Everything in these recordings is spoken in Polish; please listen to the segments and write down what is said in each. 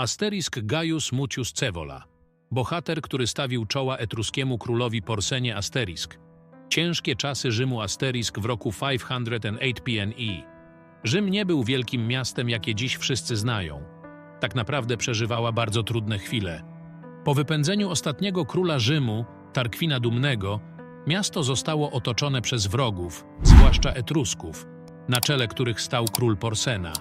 Asterisk Gaius Mucius Cevola, bohater, który stawił czoła etruskiemu królowi Porsenie Asterisk. Ciężkie czasy Rzymu Asterisk w roku 508 PNE. Rzym nie był wielkim miastem, jakie dziś wszyscy znają. Tak naprawdę przeżywała bardzo trudne chwile. Po wypędzeniu ostatniego króla Rzymu, Tarkwina Dumnego, miasto zostało otoczone przez wrogów, zwłaszcza Etrusków, na czele których stał król Porsena.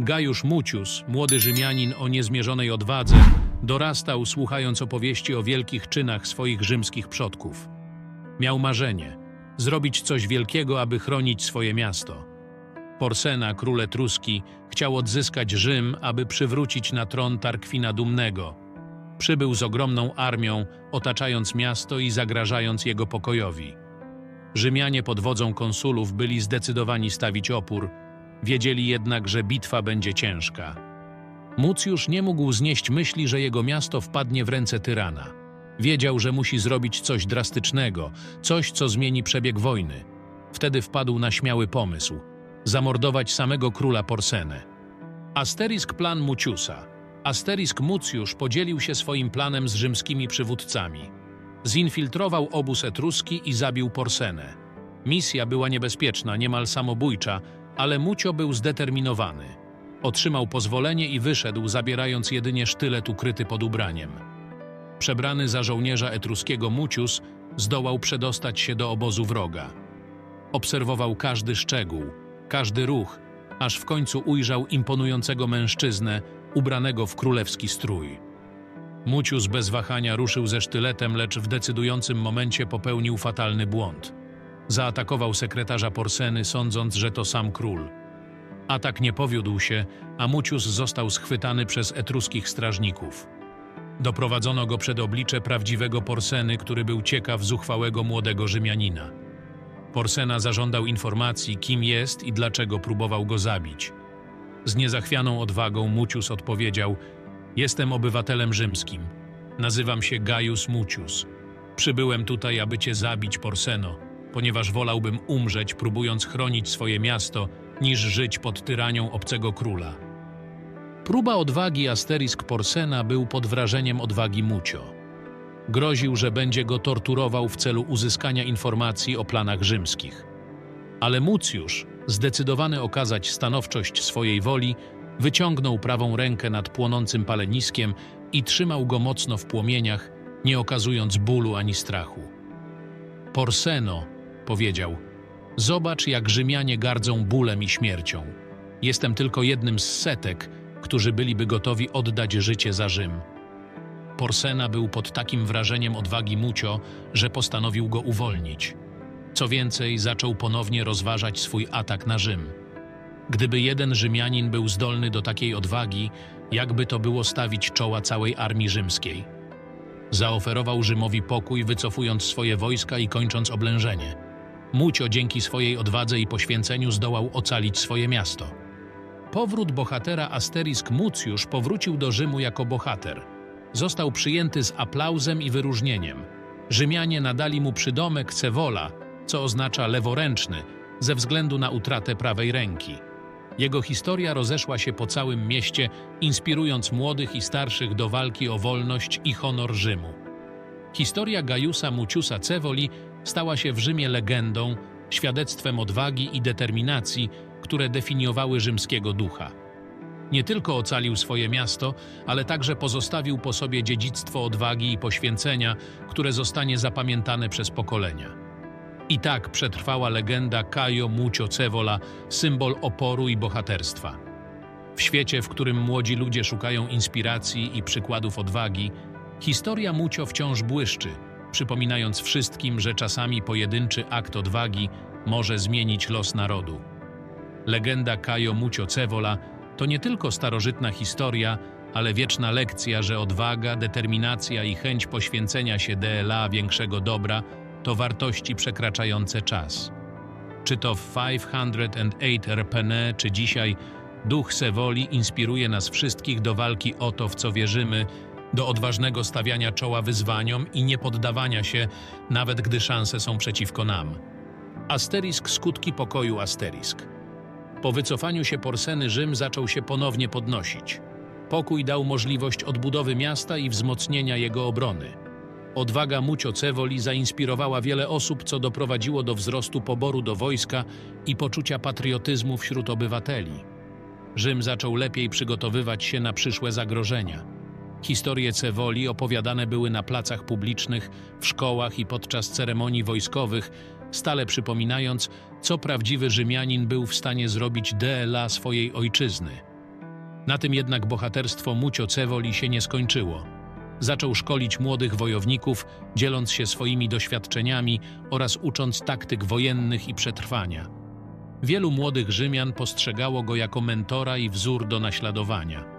Gajusz Mucius, młody Rzymianin o niezmierzonej odwadze, dorastał słuchając opowieści o wielkich czynach swoich rzymskich przodków. Miał marzenie zrobić coś wielkiego, aby chronić swoje miasto. Porsena, król Etruski, chciał odzyskać Rzym, aby przywrócić na tron Tarkwina Dumnego. Przybył z ogromną armią, otaczając miasto i zagrażając jego pokojowi. Rzymianie pod wodzą konsulów byli zdecydowani stawić opór, wiedzieli jednak, że bitwa będzie ciężka. Mucjusz nie mógł znieść myśli, że jego miasto wpadnie w ręce tyrana. Wiedział, że musi zrobić coś drastycznego, coś, co zmieni przebieg wojny. Wtedy wpadł na śmiały pomysł zamordować samego króla Porsenę. Asterisk plan Muciusa. Asterisk Mucjusz podzielił się swoim planem z rzymskimi przywódcami. Zinfiltrował obóz etruski i zabił Porsenę. Misja była niebezpieczna, niemal samobójcza, ale Mucio był zdeterminowany. Otrzymał pozwolenie i wyszedł, zabierając jedynie sztylet ukryty pod ubraniem. Przebrany za żołnierza etruskiego Mucius zdołał przedostać się do obozu wroga. Obserwował każdy szczegół, każdy ruch, aż w końcu ujrzał imponującego mężczyznę ubranego w królewski strój. Mucius bez wahania ruszył ze sztyletem, lecz w decydującym momencie popełnił fatalny błąd. Zaatakował sekretarza Porseny, sądząc, że to sam król. Atak nie powiódł się, a Mucius został schwytany przez etruskich strażników. Doprowadzono go przed oblicze prawdziwego Porseny, który był ciekaw zuchwałego młodego Rzymianina. Porsena zażądał informacji, kim jest i dlaczego próbował go zabić. Z niezachwianą odwagą Mucius odpowiedział: Jestem obywatelem rzymskim. Nazywam się Gaius Mucius. Przybyłem tutaj, aby cię zabić, Porseno, ponieważ wolałbym umrzeć, próbując chronić swoje miasto, niż żyć pod tyranią obcego króla. Próba odwagi Asterisk Porsena był pod wrażeniem odwagi Mucio. Groził, że będzie go torturował w celu uzyskania informacji o planach rzymskich. Ale Mucjusz, zdecydowany okazać stanowczość swojej woli, wyciągnął prawą rękę nad płonącym paleniskiem i trzymał go mocno w płomieniach, nie okazując bólu ani strachu. Porseno, powiedział, zobacz jak Rzymianie gardzą bólem i śmiercią. Jestem tylko jednym z setek, którzy byliby gotowi oddać życie za Rzym. Porsena był pod takim wrażeniem odwagi Mucio, że postanowił go uwolnić. Co więcej, zaczął ponownie rozważać swój atak na Rzym. Gdyby jeden Rzymianin był zdolny do takiej odwagi, jakby to było stawić czoła całej armii rzymskiej. Zaoferował Rzymowi pokój, wycofując swoje wojska i kończąc oblężenie. Mucio dzięki swojej odwadze i poświęceniu zdołał ocalić swoje miasto. Powrót bohatera Asterisk Mucjusz powrócił do Rzymu jako bohater – Został przyjęty z aplauzem i wyróżnieniem. Rzymianie nadali mu przydomek Cevola, co oznacza leworęczny, ze względu na utratę prawej ręki. Jego historia rozeszła się po całym mieście, inspirując młodych i starszych do walki o wolność i honor Rzymu. Historia Gajusa Muciusa Cevoli stała się w Rzymie legendą, świadectwem odwagi i determinacji, które definiowały rzymskiego ducha. Nie tylko ocalił swoje miasto, ale także pozostawił po sobie dziedzictwo odwagi i poświęcenia, które zostanie zapamiętane przez pokolenia. I tak przetrwała legenda Caio Mucio Cevola, symbol oporu i bohaterstwa. W świecie, w którym młodzi ludzie szukają inspiracji i przykładów odwagi, historia Mucio wciąż błyszczy, przypominając wszystkim, że czasami pojedynczy akt odwagi może zmienić los narodu. Legenda Caio Mucio Cevola to nie tylko starożytna historia, ale wieczna lekcja, że odwaga, determinacja i chęć poświęcenia się DLA większego dobra to wartości przekraczające czas. Czy to w 508 RPN, czy dzisiaj duch Sewoli inspiruje nas wszystkich do walki o to, w co wierzymy, do odważnego stawiania czoła wyzwaniom i niepoddawania się, nawet gdy szanse są przeciwko nam. Asterisk skutki pokoju Asterisk. Po wycofaniu się Porseny Rzym zaczął się ponownie podnosić. Pokój dał możliwość odbudowy miasta i wzmocnienia jego obrony. Odwaga Mucio Cewoli zainspirowała wiele osób, co doprowadziło do wzrostu poboru do wojska i poczucia patriotyzmu wśród obywateli. Rzym zaczął lepiej przygotowywać się na przyszłe zagrożenia. Historie Cewoli opowiadane były na placach publicznych, w szkołach i podczas ceremonii wojskowych, stale przypominając, co prawdziwy Rzymianin był w stanie zrobić dla swojej ojczyzny. Na tym jednak bohaterstwo Mucio Cewoli się nie skończyło. Zaczął szkolić młodych wojowników, dzieląc się swoimi doświadczeniami oraz ucząc taktyk wojennych i przetrwania. Wielu młodych Rzymian postrzegało go jako mentora i wzór do naśladowania.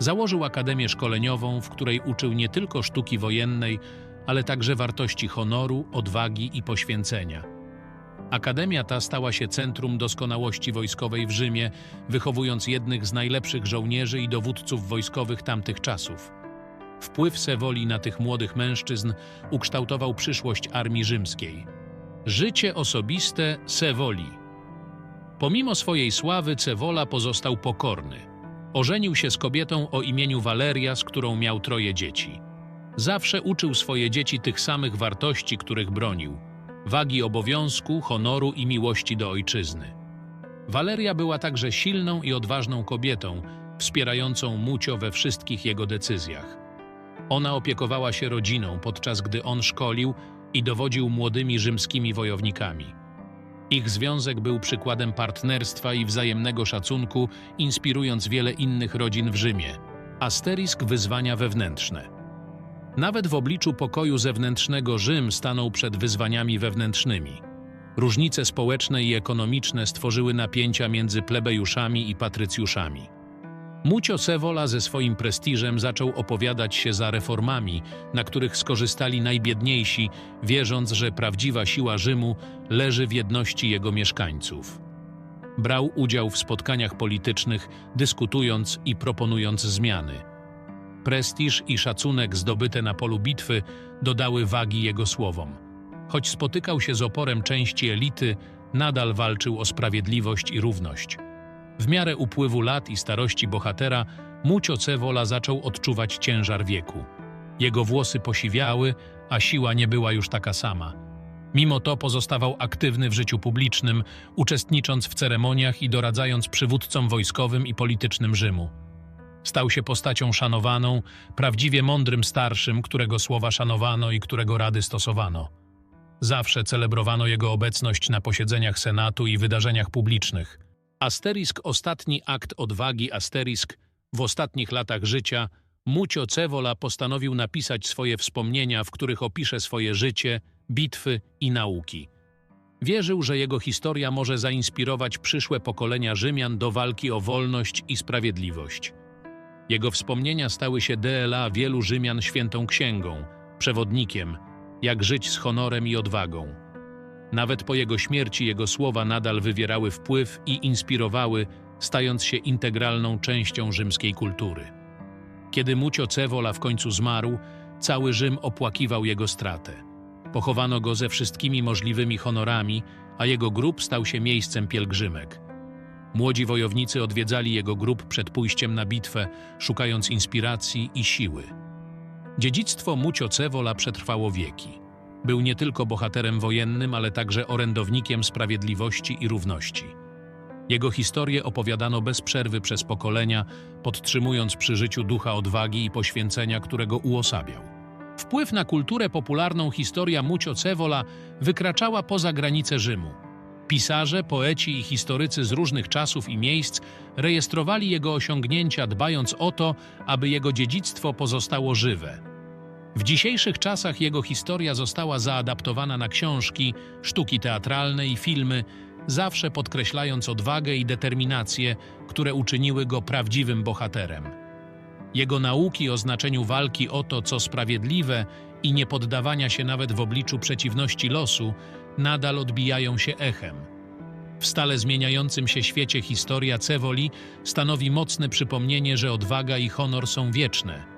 Założył akademię szkoleniową, w której uczył nie tylko sztuki wojennej, ale także wartości honoru, odwagi i poświęcenia. Akademia ta stała się centrum doskonałości wojskowej w Rzymie, wychowując jednych z najlepszych żołnierzy i dowódców wojskowych tamtych czasów. Wpływ Sewoli na tych młodych mężczyzn ukształtował przyszłość armii rzymskiej. Życie osobiste Sewoli Pomimo swojej sławy Cewola pozostał pokorny. Ożenił się z kobietą o imieniu Waleria, z którą miał troje dzieci. Zawsze uczył swoje dzieci tych samych wartości, których bronił wagi obowiązku, honoru i miłości do ojczyzny. Waleria była także silną i odważną kobietą, wspierającą Mucio we wszystkich jego decyzjach. Ona opiekowała się rodziną, podczas gdy on szkolił i dowodził młodymi rzymskimi wojownikami. Ich związek był przykładem partnerstwa i wzajemnego szacunku, inspirując wiele innych rodzin w Rzymie. Asterisk wyzwania wewnętrzne. Nawet w obliczu pokoju zewnętrznego Rzym stanął przed wyzwaniami wewnętrznymi. Różnice społeczne i ekonomiczne stworzyły napięcia między plebejuszami i patrycjuszami. Mucio Sewola ze swoim prestiżem zaczął opowiadać się za reformami, na których skorzystali najbiedniejsi, wierząc, że prawdziwa siła Rzymu leży w jedności jego mieszkańców. Brał udział w spotkaniach politycznych, dyskutując i proponując zmiany – Prestiż i szacunek zdobyte na polu bitwy dodały wagi jego słowom. Choć spotykał się z oporem części elity, nadal walczył o sprawiedliwość i równość. W miarę upływu lat i starości bohatera, Mucio Cewola zaczął odczuwać ciężar wieku. Jego włosy posiwiały, a siła nie była już taka sama. Mimo to pozostawał aktywny w życiu publicznym, uczestnicząc w ceremoniach i doradzając przywódcom wojskowym i politycznym Rzymu. Stał się postacią szanowaną, prawdziwie mądrym starszym, którego słowa szanowano i którego rady stosowano. Zawsze celebrowano jego obecność na posiedzeniach Senatu i wydarzeniach publicznych. Asterisk ostatni akt odwagi Asterisk w ostatnich latach życia Mucio Cevola postanowił napisać swoje wspomnienia, w których opisze swoje życie, bitwy i nauki. Wierzył, że jego historia może zainspirować przyszłe pokolenia Rzymian do walki o wolność i sprawiedliwość. Jego wspomnienia stały się DLA wielu Rzymian świętą księgą, przewodnikiem, jak żyć z honorem i odwagą. Nawet po jego śmierci jego słowa nadal wywierały wpływ i inspirowały, stając się integralną częścią rzymskiej kultury. Kiedy Mucio Cevola w końcu zmarł, cały Rzym opłakiwał jego stratę. Pochowano go ze wszystkimi możliwymi honorami, a jego grób stał się miejscem pielgrzymek. Młodzi wojownicy odwiedzali jego grób przed pójściem na bitwę, szukając inspiracji i siły. Dziedzictwo Mucio Cevola przetrwało wieki. Był nie tylko bohaterem wojennym, ale także orędownikiem sprawiedliwości i równości. Jego historię opowiadano bez przerwy przez pokolenia, podtrzymując przy życiu ducha odwagi i poświęcenia, którego uosabiał. Wpływ na kulturę popularną historia Mucio Cevola wykraczała poza granice Rzymu. Pisarze, poeci i historycy z różnych czasów i miejsc rejestrowali jego osiągnięcia, dbając o to, aby jego dziedzictwo pozostało żywe. W dzisiejszych czasach jego historia została zaadaptowana na książki, sztuki teatralne i filmy, zawsze podkreślając odwagę i determinację, które uczyniły go prawdziwym bohaterem. Jego nauki o znaczeniu walki o to, co sprawiedliwe i nie poddawania się nawet w obliczu przeciwności losu, nadal odbijają się echem. W stale zmieniającym się świecie historia Cewoli stanowi mocne przypomnienie, że odwaga i honor są wieczne.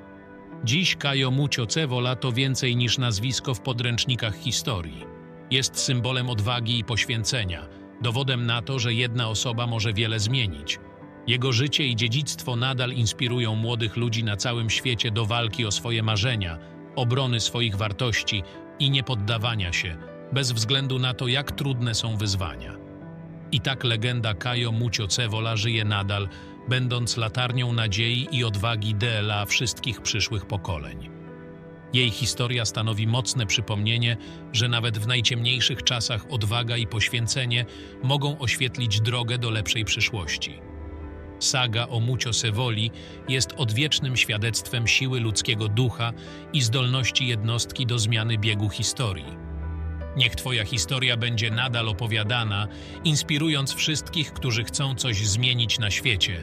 Dziś Kajo Mucio Cevola to więcej niż nazwisko w podręcznikach historii. Jest symbolem odwagi i poświęcenia, dowodem na to, że jedna osoba może wiele zmienić. Jego życie i dziedzictwo nadal inspirują młodych ludzi na całym świecie do walki o swoje marzenia, obrony swoich wartości i niepoddawania się, bez względu na to, jak trudne są wyzwania. I tak legenda Kajo Mucio Cevola żyje nadal, będąc latarnią nadziei i odwagi DLA wszystkich przyszłych pokoleń. Jej historia stanowi mocne przypomnienie, że nawet w najciemniejszych czasach odwaga i poświęcenie mogą oświetlić drogę do lepszej przyszłości. Saga o Mucio Sevoli jest odwiecznym świadectwem siły ludzkiego ducha i zdolności jednostki do zmiany biegu historii. Niech Twoja historia będzie nadal opowiadana, inspirując wszystkich, którzy chcą coś zmienić na świecie.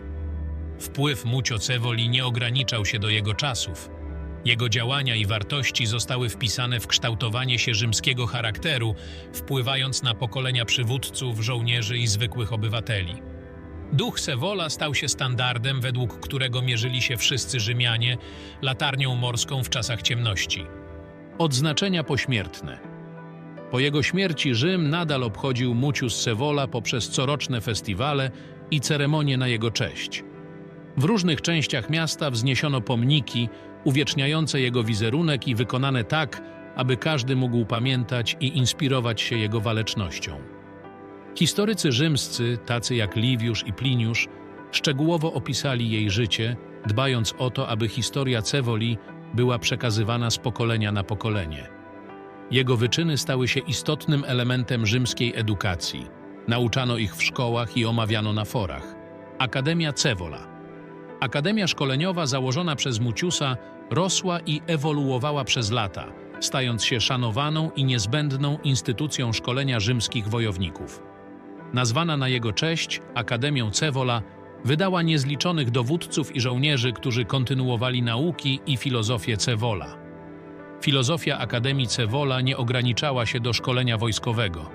Wpływ Mucio Cevoli nie ograniczał się do jego czasów. Jego działania i wartości zostały wpisane w kształtowanie się rzymskiego charakteru, wpływając na pokolenia przywódców, żołnierzy i zwykłych obywateli. Duch Sewola stał się standardem, według którego mierzyli się wszyscy Rzymianie, latarnią morską w czasach ciemności. Odznaczenia pośmiertne. Po jego śmierci Rzym nadal obchodził Mucius Sevola poprzez coroczne festiwale i ceremonie na jego cześć. W różnych częściach miasta wzniesiono pomniki uwieczniające jego wizerunek i wykonane tak, aby każdy mógł pamiętać i inspirować się jego walecznością. Historycy rzymscy, tacy jak Liviusz i Pliniusz, szczegółowo opisali jej życie, dbając o to, aby historia Cewoli była przekazywana z pokolenia na pokolenie. Jego wyczyny stały się istotnym elementem rzymskiej edukacji. Nauczano ich w szkołach i omawiano na forach. Akademia Cevola. Akademia szkoleniowa założona przez Muciusa rosła i ewoluowała przez lata, stając się szanowaną i niezbędną instytucją szkolenia rzymskich wojowników. Nazwana na jego cześć Akademią Cevola wydała niezliczonych dowódców i żołnierzy, którzy kontynuowali nauki i filozofię Cevola. Filozofia Akademii Cevola nie ograniczała się do szkolenia wojskowego.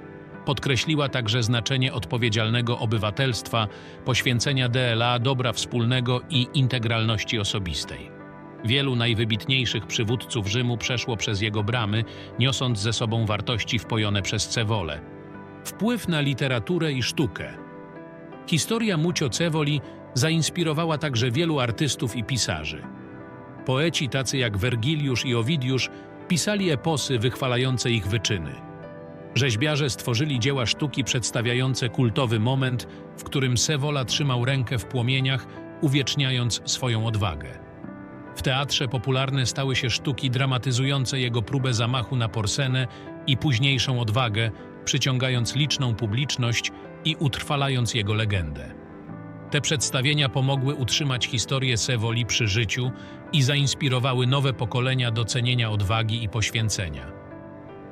Podkreśliła także znaczenie odpowiedzialnego obywatelstwa, poświęcenia DLA, dobra wspólnego i integralności osobistej. Wielu najwybitniejszych przywódców Rzymu przeszło przez jego bramy, niosąc ze sobą wartości wpojone przez Cewolę. Wpływ na literaturę i sztukę. Historia Mucio Cevoli zainspirowała także wielu artystów i pisarzy. Poeci tacy jak Wergiliusz i Owidiusz pisali eposy wychwalające ich wyczyny. Rzeźbiarze stworzyli dzieła sztuki przedstawiające kultowy moment, w którym Sewola trzymał rękę w płomieniach, uwieczniając swoją odwagę. W teatrze popularne stały się sztuki dramatyzujące jego próbę zamachu na porsenę i późniejszą odwagę, przyciągając liczną publiczność i utrwalając jego legendę. Te przedstawienia pomogły utrzymać historię Sewoli przy życiu i zainspirowały nowe pokolenia do cenienia odwagi i poświęcenia.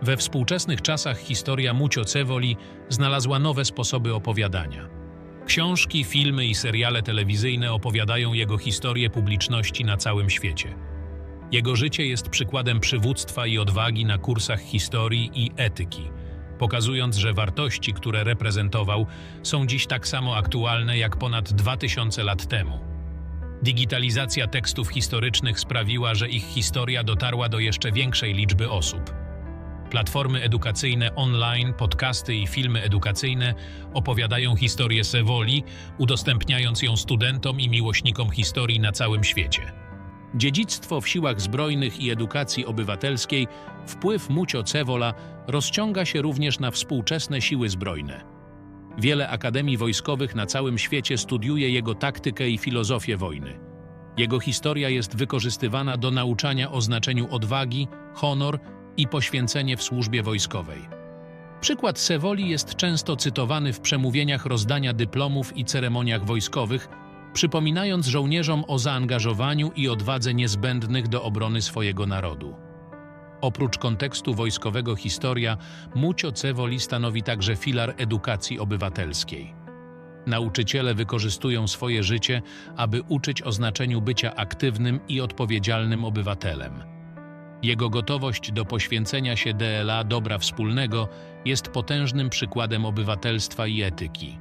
We współczesnych czasach historia Mucio Cevoli znalazła nowe sposoby opowiadania. Książki, filmy i seriale telewizyjne opowiadają jego historię publiczności na całym świecie. Jego życie jest przykładem przywództwa i odwagi na kursach historii i etyki – pokazując, że wartości, które reprezentował, są dziś tak samo aktualne jak ponad 2000 lat temu. Digitalizacja tekstów historycznych sprawiła, że ich historia dotarła do jeszcze większej liczby osób. Platformy edukacyjne online, podcasty i filmy edukacyjne opowiadają historię Sewoli, udostępniając ją studentom i miłośnikom historii na całym świecie. Dziedzictwo w siłach zbrojnych i edukacji obywatelskiej, wpływ Mucio Cevola rozciąga się również na współczesne siły zbrojne. Wiele akademii wojskowych na całym świecie studiuje jego taktykę i filozofię wojny. Jego historia jest wykorzystywana do nauczania o znaczeniu odwagi, honor i poświęcenie w służbie wojskowej. Przykład Sewoli jest często cytowany w przemówieniach rozdania dyplomów i ceremoniach wojskowych, przypominając żołnierzom o zaangażowaniu i odwadze niezbędnych do obrony swojego narodu. Oprócz kontekstu wojskowego historia, Mucio Cevoli stanowi także filar edukacji obywatelskiej. Nauczyciele wykorzystują swoje życie, aby uczyć o znaczeniu bycia aktywnym i odpowiedzialnym obywatelem. Jego gotowość do poświęcenia się DLA dobra wspólnego jest potężnym przykładem obywatelstwa i etyki.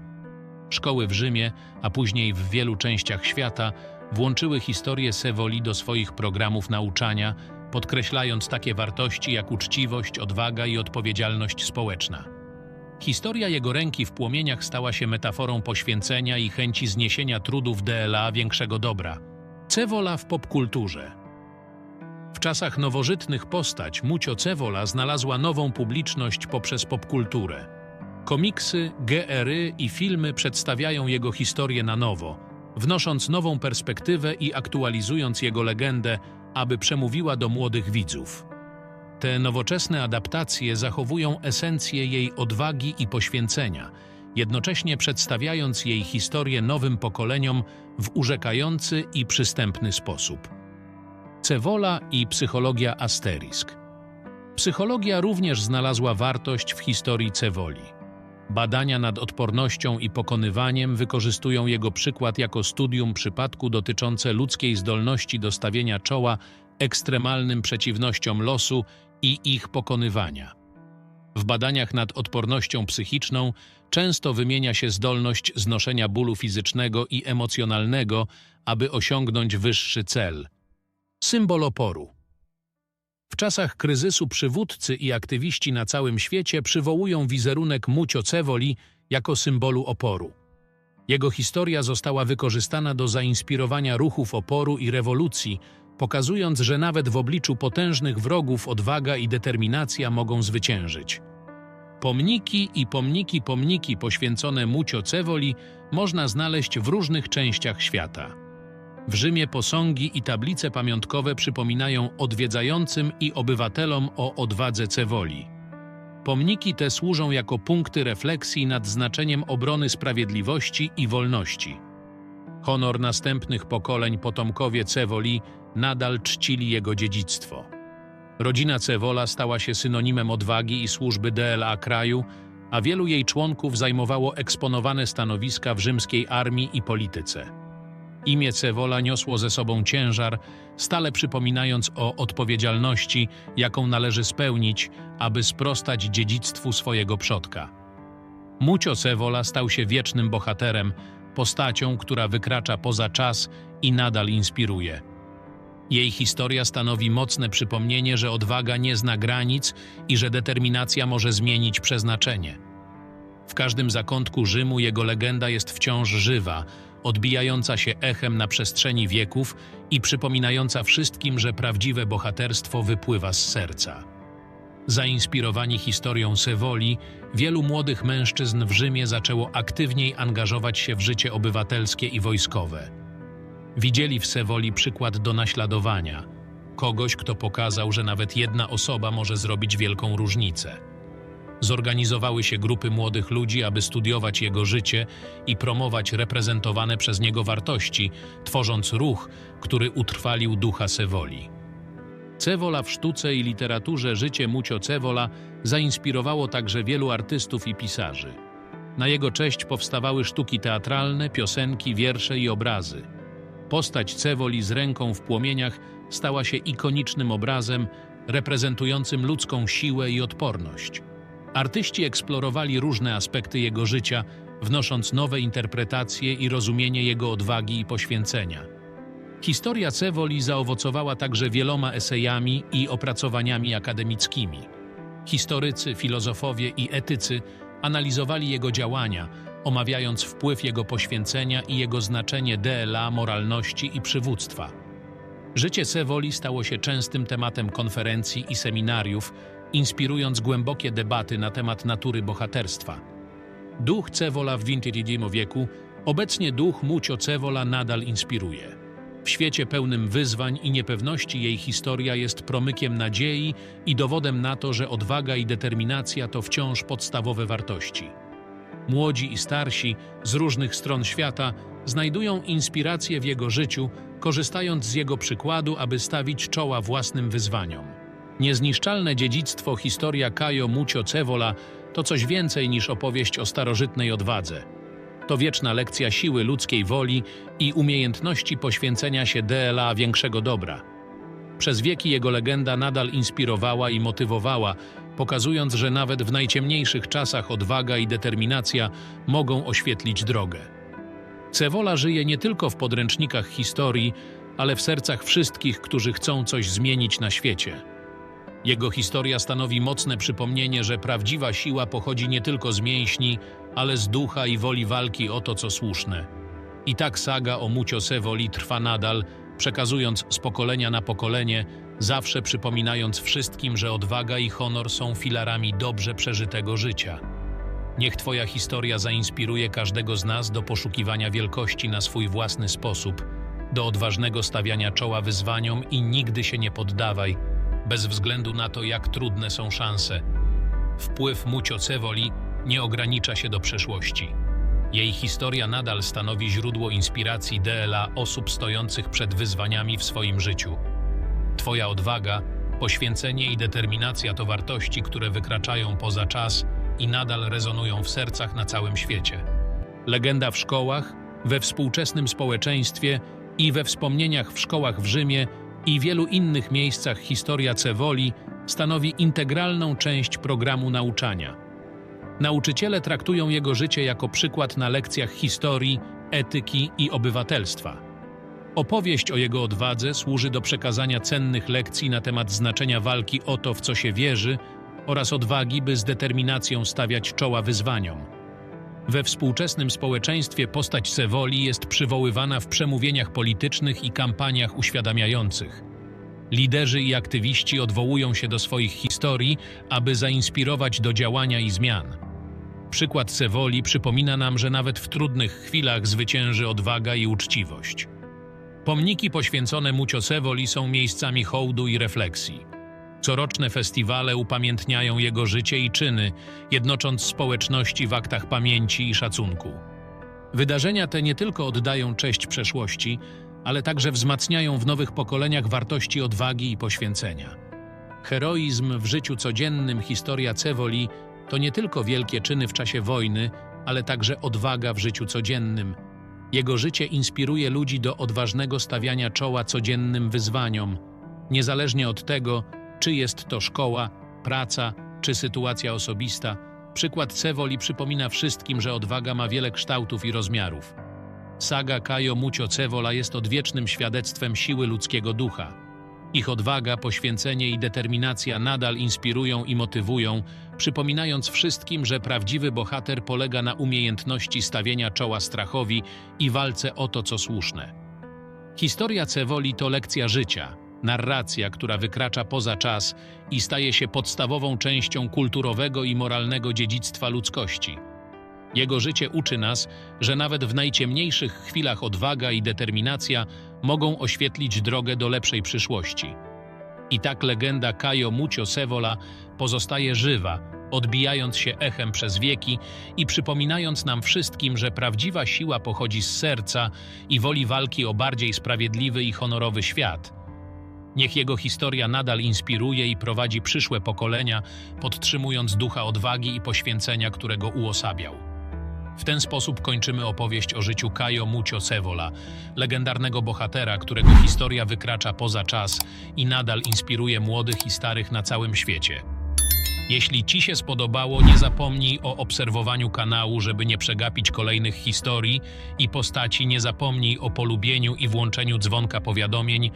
Szkoły w Rzymie, a później w wielu częściach świata włączyły historię Sewoli do swoich programów nauczania, podkreślając takie wartości jak uczciwość, odwaga i odpowiedzialność społeczna. Historia jego ręki w płomieniach stała się metaforą poświęcenia i chęci zniesienia trudów DLA większego dobra. Cewola w popkulturze. W czasach nowożytnych postać Mucio Cewola znalazła nową publiczność poprzez popkulturę. Komiksy, GRy i filmy przedstawiają jego historię na nowo, wnosząc nową perspektywę i aktualizując jego legendę, aby przemówiła do młodych widzów. Te nowoczesne adaptacje zachowują esencję jej odwagi i poświęcenia, jednocześnie przedstawiając jej historię nowym pokoleniom w urzekający i przystępny sposób. Cewola i psychologia asterisk. Psychologia również znalazła wartość w historii Cewoli. Badania nad odpornością i pokonywaniem wykorzystują jego przykład jako studium przypadku dotyczące ludzkiej zdolności do stawienia czoła ekstremalnym przeciwnościom losu i ich pokonywania. W badaniach nad odpornością psychiczną często wymienia się zdolność znoszenia bólu fizycznego i emocjonalnego, aby osiągnąć wyższy cel. Symbol oporu. W czasach kryzysu przywódcy i aktywiści na całym świecie przywołują wizerunek Mucio Cevoli jako symbolu oporu. Jego historia została wykorzystana do zainspirowania ruchów oporu i rewolucji, pokazując, że nawet w obliczu potężnych wrogów odwaga i determinacja mogą zwyciężyć. Pomniki i pomniki pomniki poświęcone Mucio Cevoli można znaleźć w różnych częściach świata. W Rzymie posągi i tablice pamiątkowe przypominają odwiedzającym i obywatelom o odwadze Cewoli. Pomniki te służą jako punkty refleksji nad znaczeniem obrony sprawiedliwości i wolności. Honor następnych pokoleń potomkowie Cewoli nadal czcili jego dziedzictwo. Rodzina Cewola stała się synonimem odwagi i służby DLA kraju, a wielu jej członków zajmowało eksponowane stanowiska w rzymskiej armii i polityce. Imię Cewola niosło ze sobą ciężar, stale przypominając o odpowiedzialności, jaką należy spełnić, aby sprostać dziedzictwu swojego przodka. Mucio Cewola stał się wiecznym bohaterem, postacią, która wykracza poza czas i nadal inspiruje. Jej historia stanowi mocne przypomnienie, że odwaga nie zna granic i że determinacja może zmienić przeznaczenie. W każdym zakątku Rzymu jego legenda jest wciąż żywa, odbijająca się echem na przestrzeni wieków i przypominająca wszystkim, że prawdziwe bohaterstwo wypływa z serca. Zainspirowani historią Sewoli, wielu młodych mężczyzn w Rzymie zaczęło aktywniej angażować się w życie obywatelskie i wojskowe. Widzieli w Sewoli przykład do naśladowania, kogoś, kto pokazał, że nawet jedna osoba może zrobić wielką różnicę. Zorganizowały się grupy młodych ludzi, aby studiować jego życie i promować reprezentowane przez niego wartości, tworząc ruch, który utrwalił ducha Sewoli. Cewola w sztuce i literaturze Życie Mucio Cewola zainspirowało także wielu artystów i pisarzy. Na jego cześć powstawały sztuki teatralne, piosenki, wiersze i obrazy. Postać Cewoli z ręką w płomieniach stała się ikonicznym obrazem reprezentującym ludzką siłę i odporność. Artyści eksplorowali różne aspekty jego życia, wnosząc nowe interpretacje i rozumienie jego odwagi i poświęcenia. Historia Cewoli zaowocowała także wieloma esejami i opracowaniami akademickimi. Historycy, filozofowie i etycy analizowali jego działania, omawiając wpływ jego poświęcenia i jego znaczenie DLA, moralności i przywództwa. Życie Cewoli stało się częstym tematem konferencji i seminariów, inspirując głębokie debaty na temat natury bohaterstwa. Duch Cewola w XXI wieku, obecnie duch Mucio Cewola nadal inspiruje. W świecie pełnym wyzwań i niepewności jej historia jest promykiem nadziei i dowodem na to, że odwaga i determinacja to wciąż podstawowe wartości. Młodzi i starsi z różnych stron świata znajdują inspirację w jego życiu, korzystając z jego przykładu, aby stawić czoła własnym wyzwaniom. Niezniszczalne dziedzictwo historia Kajo Mucio Cevola to coś więcej niż opowieść o starożytnej odwadze. To wieczna lekcja siły ludzkiej woli i umiejętności poświęcenia się DLA większego dobra. Przez wieki jego legenda nadal inspirowała i motywowała, pokazując, że nawet w najciemniejszych czasach odwaga i determinacja mogą oświetlić drogę. Cewola żyje nie tylko w podręcznikach historii, ale w sercach wszystkich, którzy chcą coś zmienić na świecie. Jego historia stanowi mocne przypomnienie, że prawdziwa siła pochodzi nie tylko z mięśni, ale z ducha i woli walki o to, co słuszne. I tak saga o Mucio Sewoli trwa nadal, przekazując z pokolenia na pokolenie, zawsze przypominając wszystkim, że odwaga i honor są filarami dobrze przeżytego życia. Niech Twoja historia zainspiruje każdego z nas do poszukiwania wielkości na swój własny sposób, do odważnego stawiania czoła wyzwaniom i nigdy się nie poddawaj, bez względu na to, jak trudne są szanse. Wpływ Mucio Cewoli nie ogranicza się do przeszłości. Jej historia nadal stanowi źródło inspiracji DLA osób stojących przed wyzwaniami w swoim życiu. Twoja odwaga, poświęcenie i determinacja to wartości, które wykraczają poza czas i nadal rezonują w sercach na całym świecie. Legenda w szkołach, we współczesnym społeczeństwie i we wspomnieniach w szkołach w Rzymie i wielu innych miejscach historia Cewoli stanowi integralną część programu nauczania. Nauczyciele traktują jego życie jako przykład na lekcjach historii, etyki i obywatelstwa. Opowieść o jego odwadze służy do przekazania cennych lekcji na temat znaczenia walki o to, w co się wierzy, oraz odwagi, by z determinacją stawiać czoła wyzwaniom. We współczesnym społeczeństwie postać Sewoli jest przywoływana w przemówieniach politycznych i kampaniach uświadamiających. Liderzy i aktywiści odwołują się do swoich historii, aby zainspirować do działania i zmian. Przykład Sewoli przypomina nam, że nawet w trudnych chwilach zwycięży odwaga i uczciwość. Pomniki poświęcone Mucio Sewoli są miejscami hołdu i refleksji. Coroczne festiwale upamiętniają jego życie i czyny, jednocząc społeczności w aktach pamięci i szacunku. Wydarzenia te nie tylko oddają cześć przeszłości, ale także wzmacniają w nowych pokoleniach wartości odwagi i poświęcenia. Heroizm w życiu codziennym, historia Cewoli to nie tylko wielkie czyny w czasie wojny, ale także odwaga w życiu codziennym. Jego życie inspiruje ludzi do odważnego stawiania czoła codziennym wyzwaniom, niezależnie od tego, czy jest to szkoła, praca czy sytuacja osobista. Przykład Cewoli przypomina wszystkim, że odwaga ma wiele kształtów i rozmiarów. Saga Kajo Mucio Cewola jest odwiecznym świadectwem siły ludzkiego ducha. Ich odwaga, poświęcenie i determinacja nadal inspirują i motywują, przypominając wszystkim, że prawdziwy bohater polega na umiejętności stawienia czoła strachowi i walce o to, co słuszne. Historia Cewoli to lekcja życia, narracja, która wykracza poza czas i staje się podstawową częścią kulturowego i moralnego dziedzictwa ludzkości. Jego życie uczy nas, że nawet w najciemniejszych chwilach odwaga i determinacja mogą oświetlić drogę do lepszej przyszłości. I tak legenda Kajo Mucio Sevola pozostaje żywa, odbijając się echem przez wieki i przypominając nam wszystkim, że prawdziwa siła pochodzi z serca i woli walki o bardziej sprawiedliwy i honorowy świat. Niech jego historia nadal inspiruje i prowadzi przyszłe pokolenia, podtrzymując ducha odwagi i poświęcenia, którego uosabiał. W ten sposób kończymy opowieść o życiu Kajo Mucio Sevola, legendarnego bohatera, którego historia wykracza poza czas i nadal inspiruje młodych i starych na całym świecie. Jeśli Ci się spodobało, nie zapomnij o obserwowaniu kanału, żeby nie przegapić kolejnych historii i postaci. Nie zapomnij o polubieniu i włączeniu dzwonka powiadomień,